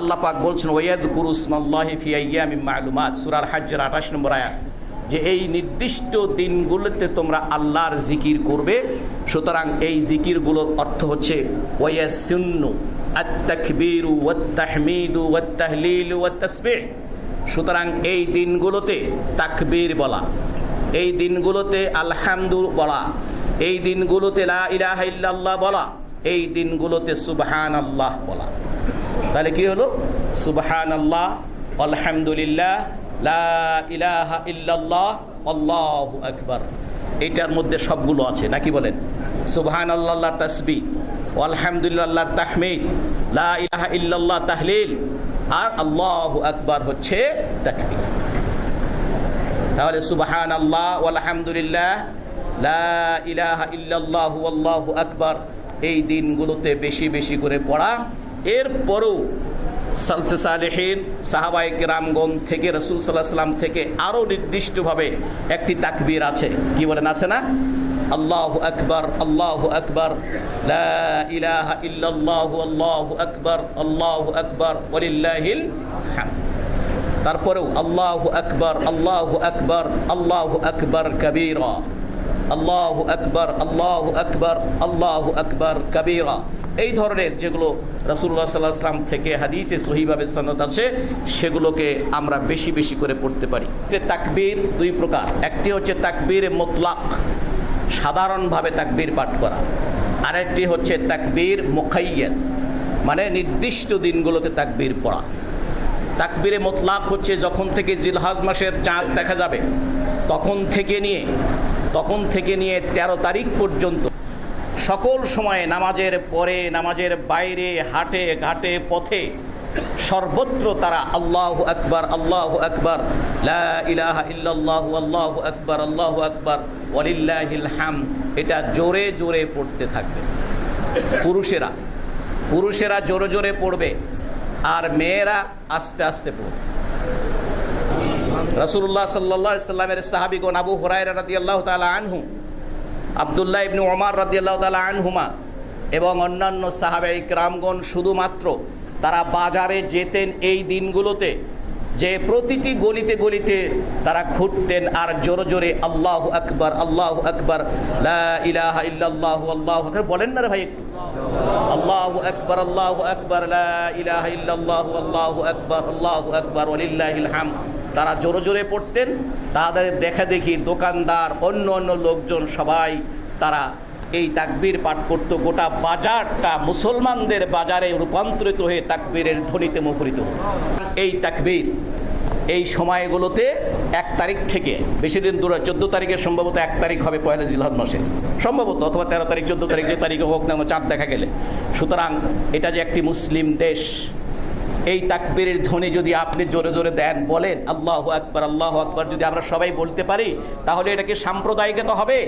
আল্লাহ পাক বলছেন ওয়াদ কুরুসমাল্লাহি ফি আইয়ামি মালুমাত। সূরার হজ্জের 28 নম্বর আয়াত। যে এই নির্দিষ্ট দিনগুলোতে তোমরা আল্লাহর জিকির করবে, সুতরাং এই জিকিরগুলোর অর্থ হচ্ছে ওয়াসুন্নু আত-তাকবীরু ওয়াত-তাহমিদু ওয়াত-তাহলিলু ওয়াত-তাসবিহ। সুতরাং এই দিনগুলোতে তাকবীর বলা, এই দিনগুলোতে আলহামদু বলা, এই দিনগুলোতে লা ইলাহা ইল্লাল্লাহ বলা এই দিনগুলোতে সুবহান আল্লাহ বলা। তাহলে কি হলো? সুবহান আল্লাহ আলহামদুলিল্লাহ ইলাহা ইল্লাল্লাহ, আল্লাহু আকবার। এটার মধ্যে সবগুলো আছে নাকি বলেন? সুবহান আল্লাহ তসবি আলহামদুলিল্লাহ তাহমিদ, লা ইলাহা ইল্লাল্লাহ তাহলিল, আর আল্লাহ আকবার হচ্ছে তাকবীর। তাহলে সুবহান আল্লাহ আলহামদুলিল্লাহ লা ইলাহা ইল্লাল্লাহু এই দিনগুলোতে বেশি বেশি করে পড়া। এরপরও সালফে সালেহীন সাহাবাই কেরামগণ থেকে রসুল সাল্লাহ সাল্লাম থেকে আরও নির্দিষ্টভাবে একটি তাকবীর আছে। কি বলেন, আছে না? আল্লাহু আকবার আল্লাহু আকবার আল্লাহু আকবার আল্লাহু আকবার, ওয়ালিল্লাহিল হামদ। তারপরেও আল্লাহ আকবর আল্লাহ আকবর, আল্লাহু আকবার, কবীরা। আল্লাহু আকবর আল্লাহু আকবর আল্লাহু আকবর কবীরা। এই ধরনের যেগুলো রাসূলুল্লাহ সাল্লাল্লাহু আলাইহি সাল্লাম থেকে হাদিসে সহিভাবে সনদ আছে, সেগুলোকে আমরা বেশি বেশি করে পড়তে পারি। তাকবীর দুই প্রকার। একটি হচ্ছে তাকবীর মোতলাক, সাধারণভাবে তাকবীর পাঠ করা। আরেকটি হচ্ছে তাকবীর মুখাইয়াত মানে নির্দিষ্ট দিনগুলোতে তাকবীর পড়া। তাকবীরে মোতলাক হচ্ছে যখন থেকে জিলহাজ মাসের চাঁদ দেখা যাবে, তখন থেকে নিয়ে তখন থেকে নিয়ে ১৩ তারিখ পর্যন্ত সকল সময়ে নামাজের পরে, নামাজের বাইরে, হাটে, ঘাটে, পথে সর্বত্র তারা আল্লাহ আকবার আল্লাহ আকবার আল্লাহু আকবার আল্লাহু আকবার হাম। এটা জোরে জোরে পড়তে থাকবে। পুরুষেরা পুরুষেরা জোরে জোরে পড়বে, আর মেয়েরা আস্তে আস্তে পড়বে। রাসূলুল্লাহ সাল্লাল্লাহু আলাইহি সাল্লামের সাহাবীগণ আবু হুরায়রা রাদিয়াল্লাহু তাআলা আনহু, আব্দুল্লাহ ইবনু ওমর রাদিয়াল্লাহু তাআলা আনহুমা এবং অন্যান্য সাহাবে ইকরামগণ শুধুমাত্র তারা বাজারে যেতেন এই দিনগুলোতে, যে প্রতিটি গলিতে গলিতে তারা ঘুরতেন আর জোরে জোরে আল্লাহ আকবর আল্লাহ আকবর আল্লাহু আকবার, বলেন না ভাই একটু। আল্লাহ আকবার, আল্লাহু আকবার ইলাহা ইল্লাল্লাহু, আল্লাহু আকবার আল্লাহু আকবার হামদ। তারা জোরে জোরে পড়তেন, তাদের দেখা দেখি দোকানদার, অন্য অন্য লোকজন সবাই তারা এই তাকবীর পাঠ করতো। গোটা বাজারটা মুসলমানদের বাজারে রূপান্তরিত হয়ে তাকবীরের ধ্বনিতে মুখরিত হতো। এই তাকবীর এই সময়গুলোতে এক তারিখ থেকে, বেশি দিন দূরে, চোদ্দ তারিখে সম্ভবত এক তারিখ হবে পয়লা জিলহদ মাসে। সম্ভবত অথবা তেরো তারিখ, চোদ্দ তারিখ যে তারিখে হোক না চাঁদ দেখা গেলে। সুতরাং এটা যে একটি মুসলিম দেশ এই তাকবীরের ধ্বনি যদি আপনি জোরে জোরে দেন, বলেন, আল্লাহ আকবার আল্লাহ আকবার, যদি আমরা সবাই বলতে পারি, তাহলে এটা কি সাম্প্রদায়িকতা হবে?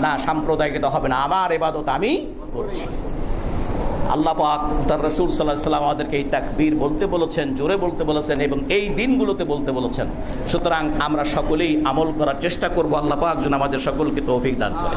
না, সাম্প্রদায়িকতা হবে না। আমার এবাদত আমি করছি। আল্লাহ পাক রসুল সাল্লাহ সাল্লাম আমাদেরকে এই তাকবীর বলতে বলেছেন, জোরে বলতে বলেছেন এবং এই দিনগুলোতে বলতে বলেছেন। সুতরাং আমরা সকলেই আমল করার চেষ্টা করব। আল্লাহ পাক যেন আমাদের সকলকে তৌফিক দান করে